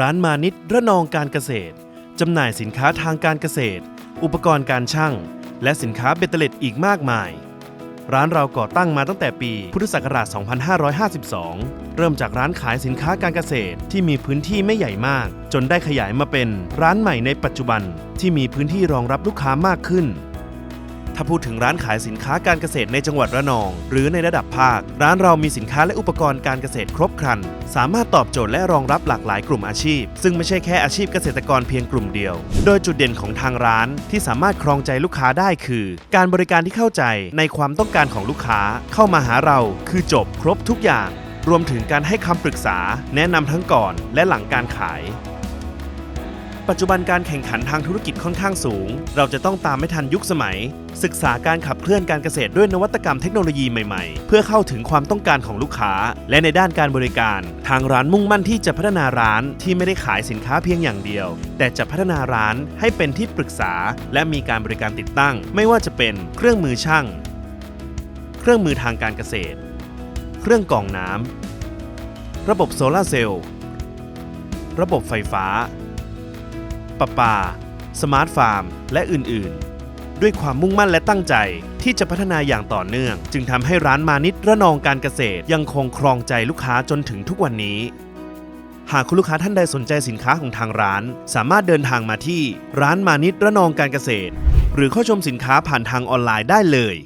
ร้านมานิดระนองการเกษตร จำหน่ายสินค้าทางการเกษตร อุปกรณ์การช่างและสินค้าเบตเตอร์เล็ดอีกมากมาย ร้านเราก่อตั้งมาตั้งแต่ปีพุทธศักราช 2552 เริ่มจากร้านขายสินค้าการเกษตรที่มีพื้นที่ไม่ใหญ่มาก จนได้ขยายมาเป็นร้านใหม่ในปัจจุบันที่มีพื้นที่รองรับลูกค้ามากขึ้น ถ้าพูดถึงร้านขายสินค้าการเกษตรในจังหวัดระนอง หรือในระดับภาค ร้านเรามีสินค้าและอุปกรณ์การเกษตรครบครัน สามารถตอบโจทย์และรองรับหลากหลายกลุ่มอาชีพ ซึ่งไม่ใช่แค่อาชีพเกษตรกรเพียงกลุ่มเดียว โดยจุดเด่นของทางร้านที่สามารถครองใจลูกค้าได้คือ การบริการที่เข้าใจในความต้องการของลูกค้า เข้ามาหาเราคือจบครบทุกอย่าง รวมถึงการให้คำปรึกษา แนะนำทั้งก่อนและหลังการขาย ปัจจุบันการแข่งขันทางธุรกิจค่อนข้างสูง เราจะต้องตามไม่ทันยุคสมัย ศึกษาการขับเคลื่อนการเกษตรด้วยนวัตกรรมเทคโนโลยีใหม่ๆ เพื่อเข้าถึงความต้องการของลูกค้า และในด้านการบริการ ทางร้านมุ่งมั่นที่จะพัฒนาร้านที่ไม่ได้ขายสินค้าเพียงอย่างเดียว แต่จะพัฒนาร้านให้เป็นที่ปรึกษา และมีการบริการติดตั้ง ไม่ว่าจะเป็นเครื่องมือช่าง เครื่องมือทางการเกษตร เครื่องกรองน้ำระบบโซลาร์เซลล์ ระบบไฟฟ้า ประปา สมาร์ทฟาร์ม และอื่นๆ ด้วยความมุ่งมั่นและตั้งใจที่จะพัฒนาอย่างต่อเนื่อง จึงทำให้ร้านมานิดระนองการเกษตรยังคงครองใจลูกค้าจนถึงทุกวันนี้ หากคุณลูกค้าท่านใดสนใจสินค้าของทางร้าน สามารถเดินทางมาที่ร้านมานิดระนองการเกษตร หรือเข้าชมสินค้าผ่านทางออนไลน์ได้เลย